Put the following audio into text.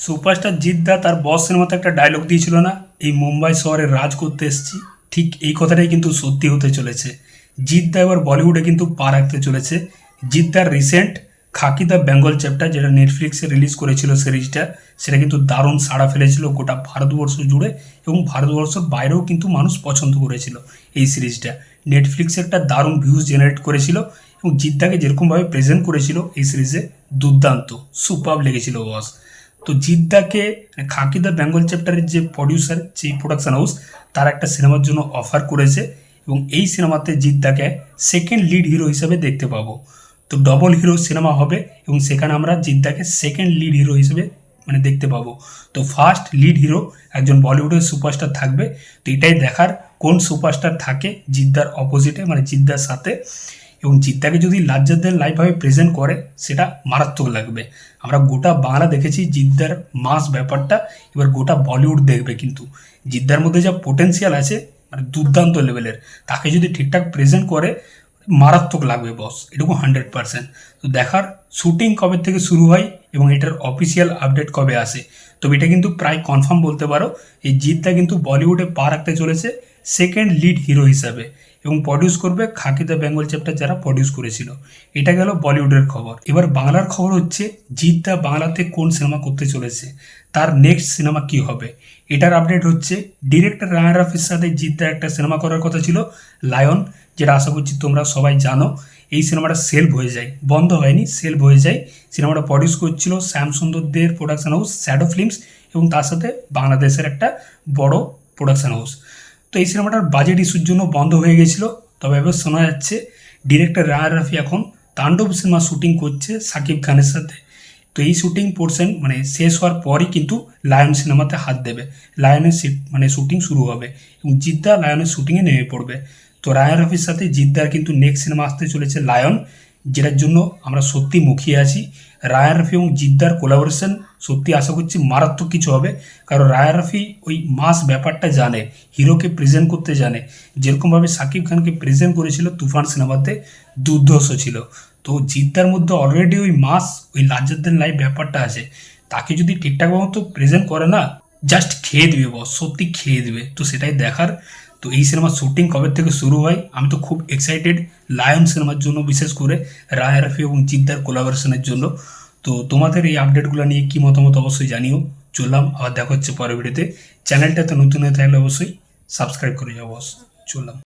Superstar Jeddah তার বসের মতো একটা ডায়লগ দিয়েছিল না? এই মুম্বাই শহরে রাজ করতে এসেছি। ঠিক এই কথাটাই কিন্তু সত্যি হতে চলেছে। জিদ্দা এবার বলিউডে কিন্তু পা রাখতে চলেছে। জিদ্দার recent Khakee the Bengal chapter যেটা নেটফ্লিক্সে রিলিজ করেছিল সিরিজটা সেটা কিন্তু দারুণ সাড়া ফেলেছিল গোটা ভারতবর্ষ জুড়ে এবং ভারতবর্ষের বাইরেও কিন্তু মানুষ পছন্দ করেছিল এই সিরিজটা নেটফ্লিক্সে একটা দারুণ ভিউজ জেনারেট করেছিল এবং জিদ্দাকে যেরকমভাবে প্রেজেন্ট করেছিল এই সিরিজে দুর্দান্ত সুপার লেগেছিল বস তো জিদ্দাকে খাকি দ্য বেঙ্গল চ্যাপ্টারের যে প্রডিউসার যে প্রোডাকশন হাউস তার একটা সিনেমার জন্য অফার করেছে এবং এই সিনেমাতে জিদ্দাকে সেকেন্ড লিড হিরো হিসেবে দেখতে পাবো। তো ডবল হিরো সিনেমা হবে এবং সেখানে আমরা জিদ্দাকে সেকেন্ড লিড হিরো হিসেবে মানে দেখতে পাবো। তো ফার্স্ট লিড হিরো একজন বলিউডের সুপারস্টার থাকবে। তো এটাই দেখার কোন সুপারস্টার থাকে জিদ্দার অপোজিটে মানে জিদ্দার সাথে। এবং জিদ্দাকে যদি লাজ্জাদের লাইভভাবে প্রেজেন্ট করে, সেটা মারাত্মক লাগবে। আমরা গোটা বাংলা দেখেছি জিদ্দার মাস ব্যাপারটা, এবার গোটা বলিউড দেখবে কিন্তু। জিদ্দার মধ্যে যা পোটেন্সিয়াল আছে মানে দুর্দান্ত লেভেলের তাকে যদি ঠিকঠাক প্রেজেন্ট করে, মারাত্মক লাগবে বস এটুকু হান্ড্রেড পার্সেন্ট তো দেখার শুটিং কবে থেকে শুরু হয় এবং এটার অফিসিয়াল আপডেট কবে আসে? তবে এটা কিন্তু প্রায় কনফার্ম বলতে পারো, এই জিতটা কিন্তু বলিউডে পা রাখতে চলেছে। সেকেন্ড লিড হিরো হিসাবে এবং প্রডিউস করবে খাকি দ্য বেঙ্গল চ্যাপ্টার যারা প্রডিউস করেছিল। এটা গেল বলিউডের খবর। এবার বাংলার খবর হচ্ছে, জিৎ দা বাংলাতে কোন সিনেমা করতে চলেছে? তার নেক্সট সিনেমা কি হবে? এটার আপডেট হচ্ছে ডিরেক্টর রায়ন রাফির সাথে জিৎ দা একটা সিনেমা করার কথা ছিল, লায়ন, যেটা আশা করছি তোমরা সবাই জানো। এই সিনেমাটা সেলভ হয়ে যায়। বন্ধ হয়নি সেলভ হয়ে যায়। সিনেমাটা প্রডিউস করছিল শ্যাম সুন্দরদের প্রোডাকশন হাউস শ্যাডো ফিল্মস এবং তার সাথে বাংলাদেশের একটা বড় প্রোডাকশন হাউস তো এই সিনেমাটার বাজেট ইস্যুর জন্য বন্ধ হয়ে গেছিল। তবে এবার শোনা যাচ্ছে ডিরেক্টর রায়ান রাফি এখন তাণ্ডব সিনেমা শুটিং করছে সাকিব খানের সাথে। তো এই শুটিং পোর্শন মানে শেষ হওয়ার পরই কিন্তু লায়ন সিনেমাতে হাত দেবে। লায়নের মানে শুটিং শুরু হবে এবং জিদ্দা লায়নের শুটিংয়ে নেমে পড়বে। তো রায়ান রাফির সাথে জিদ্দার কিন্তু নেক্সট সিনেমা আসতে চলেছে লায়ন। যেটার জন্য আমরা সত্যি মুখিয়ে আছি। রায়ান রাফি এবং জিদ্দার কোলাবোরেশন সত্যি আশা করছি মারাত্মক কিছু হবে। কারণ রায়ান রাফি ওই মাস ব্যাপারটা জানে, হিরোকে প্রেজেন্ট করতে জানে। যেরকমভাবে সাকিব খানকে প্রেজেন্ট করেছিল তুফান সিনেমাতে, দুর্ধর্ষ ছিল। তো জিদ্দার মধ্যে অলরেডি ওই মাস, ওই লাজ্জাদ্দিন লাইভ ব্যাপারটা আছে। তাকে যদি ঠিকঠাক মতো প্রেজেন্ট করে না জাস্ট খেয়ে দিবে বস সত্যি খেয়ে দিবে। তো সেটাই দেখার তো এই সিনেমার শুটিং কবে থেকে শুরু হয়? আমি তো খুব এক্সাইটেড লায়ন সিনেমার জন্য, বিশেষ করে রায় রাফি এবং জিদ্দার কোলাবোরেশনের জন্য। তো তোমাদের এই আপডেটগুলো নিয়ে কী মতামত অবশ্যই জানিও। চললাম, আবার দেখা হচ্ছে পরের ভিডিওতে চ্যানেলটাতে নতুন হয়ে থাকলে অবশ্যই সাবস্ক্রাইব করে যাব চললাম।